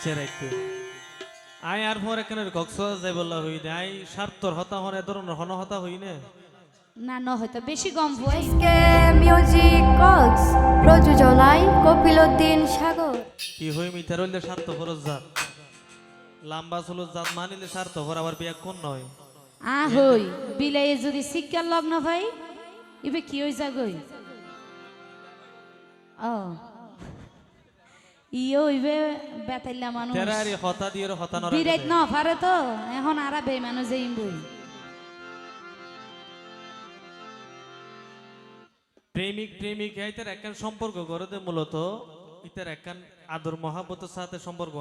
আচ্ছা রাখতো আই আর পর এখানে কক্সবাজার যাই বললা হই দে আই স্বার্থর হতা হন এ ধরনের হন হতা হই না। না ন হয়তো বেশি গম হয় কে মিউজিক কক্স প্রযোজনায় কপিলউদ্দিন সাগর। কি হই মিঠার হইলে স্বার্থ খরচ জাত। লাম্বা চলো জাত মানিলে স্বার্থ ভর আবার বিয়া কোন নয়। আ হই বিলাই যদি শিক্ষার লগ্ন ভাই ইবে কি হই যাগই ও। ইও ইবে বেতাইলা মানুষ। তেরা হতা দিয়ে হতা নরা বিরাট ন পারে তো এখন আরা বে মানুষ যাইম বই। প্রেমিক প্রেমিক একখান সম্পর্ক করে দে মূলত। ইতার একখান আদর মহাব্বতের সাথে সম্পর্ক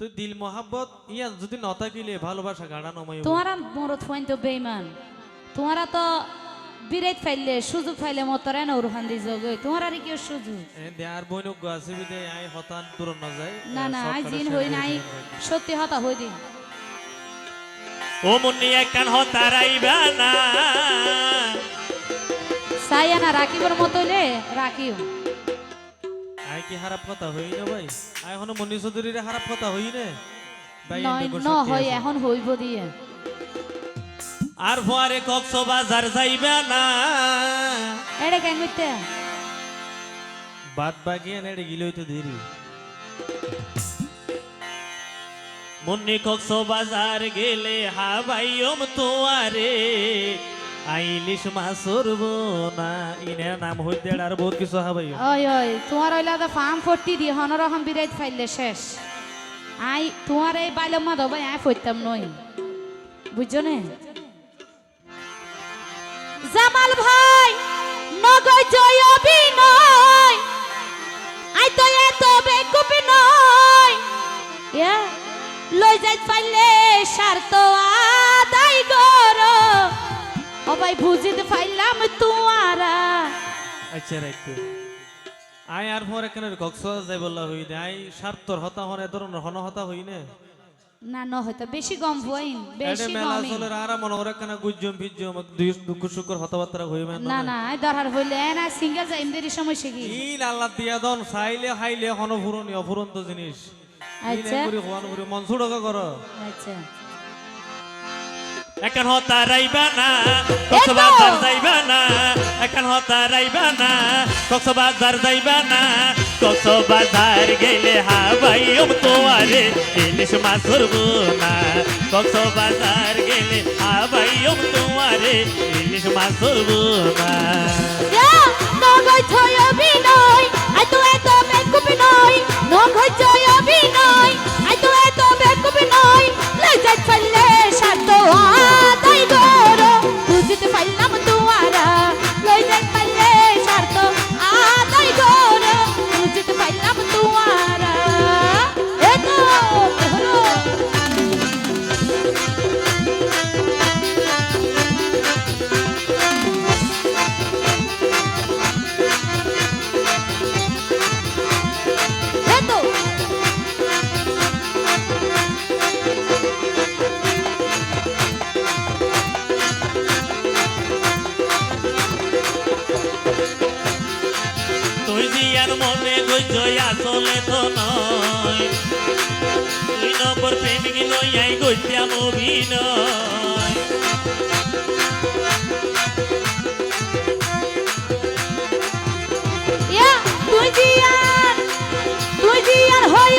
তুই দিল মহাব্বত ইয়ান যদি নতাকিলে ভালোবাসা গাড়ানো নময় তোমারা মরত ফাইন তো বেইমান। তোমারা তো বিরাট ফাইলে সুযোগ ফাইলে মতরে না উরহান দি জগই তোমার আর কি সুযোগ? দেয়ার বইনক গাছে বিদে আই হতান পূরণ না যায়। না না আই জিন হই নাই। সত্যি হতা হই দি ও মুন্নি একখান হতারাইবা না। সাইয়া না রাখিবর মতইলে রাখিও আই কি খারাপ কথা হই না ভাই? আই এখনও মনি চৌধুরীর খারাপ কথা হই না? ভাই ন হয় এখন হইব দিয়ে। আর ফুয়ারে কক্সবাজার যাইবা না। এড়ে কেন মিথ্যে বাদ বাকি এনে গিলে হইতে দেরি। মুন্নি কক্সবাজার গেলে হাবাইম তোয়ারে। আইলিশ মাছরব না ইনের নাম হইতে আর বহুত কিছু হাবাই ওই ওই তোমার হইলে তো ফার্ম ফটি দি হনর রকম বিরাট ফাইলে শেষ। আই তোমার এই বাইলম মা দবাই আই ফইতাম নই। বুঝছ নে? জামাল ভাই নগই জয় অভিনয়। আই তো এত বেকুপি নয়। লই যাই ফাইলে স্বার্থ আদায় গরো ও ভাই, বুঝিতে ফাইলাম তোমারা আচ্ছা রাখতো আই আর পর এখানে কক্সবাজার যাই বললা হই দে আই স্বার্থর হতা হন, এ ধরনের হন হতা হই না? না ন হয়তো। বেশি গম এডে বেশি মেলা গমই আরা মন ওরা কেন গুজ্জম ফিজ্জম দুঃখ শুকর হতাবার্তা হইবে না। না এই দরকার হইলে না সিঙ্গেল যাইম দেরি সমস্যা কি? ইন আল্লাহ দিয়া দন চাইলে খাইলে হন ফুরনি অফুরন্ত জিনিস। আচ্ছা। মন ছুড়কা কর। আচ্ছা। এখন হতারাইবা না কক্সবাজার যাইবা না এখন হতারাইবা না কক্সবাজার যাইবা না কক্সবাজার গেলে হাবাইম তোয়ারে ইলিশ মাছ ধরবো না। কক্সবাজার গেলে হাবাইম তোয়ারে ইলিশ মাছ ধরবো না। নগই ছয় অভিনয় আই তো এত বেকুপি নয় নগই ছয় অভিনয়। জিয়ার মনে গইছ আসলে তো নয়। তুই নম্বর প্রেমিক লইয়াই গইতাম অভিনয়। ইয়া তুই জিয়ার তুই জিয়ার হই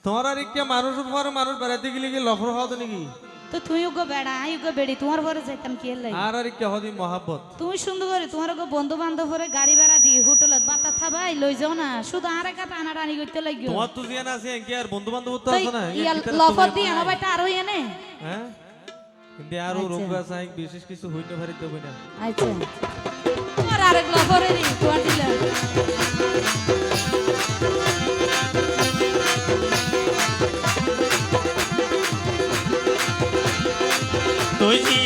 ও তোমার আর ইকে মানুষ উপর মানুষ বেড়াতে গেলে কি লফর হওয়া তো নাকি? তো তুই গো বেড়া আই গো বেড়ি তোমার ঘরে যাইতাম কি লাই আর আর ইকে হদি মহাব্বত। তুমি সুন্দর করে তোমার গো বন্ধু বান্ধব করে গাড়ি ভাড়া দি হোটেলত বাতা থাবাই লই যাও না শুধু আর একা টানা টানি করতে লাগিও তোমার তো জিয়ান আছে কি আর বন্ধু বান্ধব তো তো আছে না ইয়া লফর দি আনো বাইটা আর হই এনে। হ্যাঁ? কিন্তু আর আচ্ছা। রোগ আছে বিশেষ কিছু হইতে পারি দেবে না আচ্ছা। তোমার আরেক লফরে দি তোমার দিলা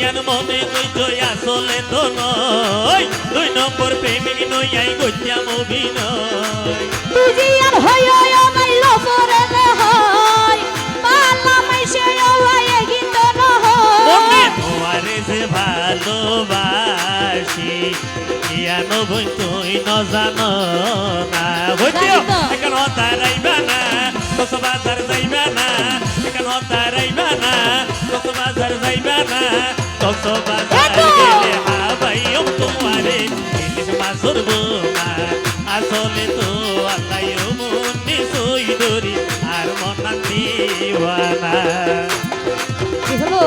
তুই জিয়ার মনে গইছ আসলে তো নয়। দুই নম্বর প্রেমিক লইয়াই গইতাম অভিনয়। তুই জিয়ার হই হই ও ভাই লফরে লহই মালা মাইসে ও ভাই গীত যে ভালোবাসি ইয়ানো বই তুই ন জানো না। জানি তো। না কক্সবাজার যাইবা না। এখন না যাইবা না। এতো। গেলে হাবাইম তোমারে ইলিশ মাছর বোমা। আসলে তো আল্লাহ মুন্নি সই দরি আর মনা দিওয়ানা। কি হলো?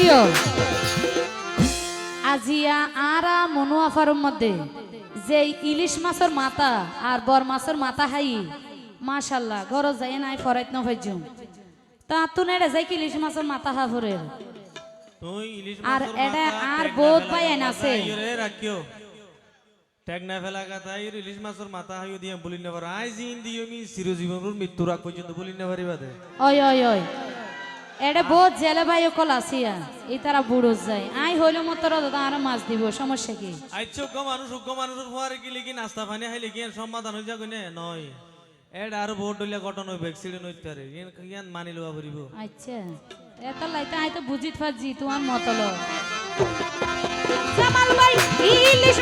এটিও আজিয়া আরা মনোয়াফার মধ্যে যে ইলিশ মাছের মাথা আর বর মাছের মাথা হাই মাশাল্লাহ ঘর যাই নাই ফরাইত ন হইজু তা তুন এটা যাই কি ইলিশ মাছের মাথা হা ইলিশ আর মাছের এটা মাথা, আর বহুত মাথা আছে। রাখিও ট্যাগনা ফেলা কথা ইলিশ মাছের মাথা হাইও দিয়ে বলি না পারো আই জিন দিও মি চিরজীবনের মৃত্যুর আগ পর্যন্ত বলি না পারিবা দে। ওই ওই ওই এটা বহুত জেলে ভাই কল আসিয়া এই তারা বুড়ো যায়। আই হইলে মতো আর মাছ দিব সমস্যা কি? আইছো উগ্র মানুষ উগ্র মানুষের ফুয়ারে কি লিখি নাস্তা পানি খাইলে কি এর সমাধান হয়ে যাবে না? নয়। এড আর বহুত ডলিয়া ঘটন হইবে অ্যাক্সিডেন্ট হইতে পারে। ইয়ান মানি লওয়া পড়িব আচ্ছা। এটা লাইতে আই তো বুঝিত পারছি তোমার মতল জামাল ভাই ইলিশ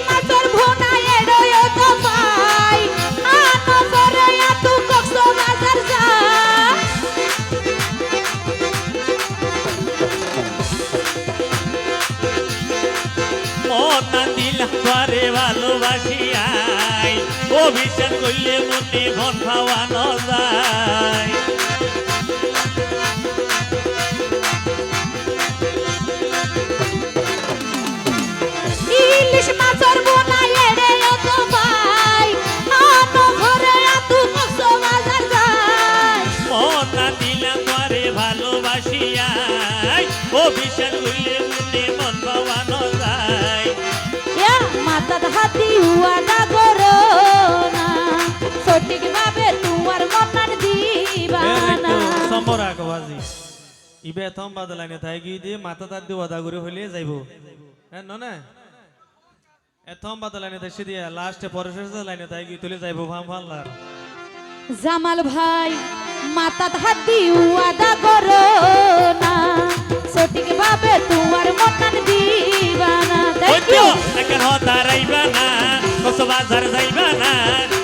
করে ভালোবাসিয়াই। অভিশাপ করলে মনে মন ভাওয়ানো যায়। ইলিশ মাছের মাথার হাতি হুয়াদা করো না। সঠিক ভাবে তোমার মনার দিবানা। ইবে থম বাদলাইনে থাই গি দিয়ে মাথা তার দিয়ে ওদা করে হইলে যাইব। হ্যাঁ ন না এথম বাদলাইনে দেশে দিয়ে লাস্টে পরেশেষ লাইনে থাই গি তুলে যাইব ভাম ভাল্লার জামাল ভাই মাথার হাতি হুয়াদা করো না। কক্সবাজার যাইবা না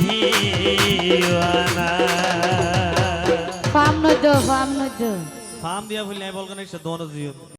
দিওয়ানা ফাম নদ্য ফাম নদ্য ফার্ম দিয়া ফুলে বলকান এসে দোনো জিও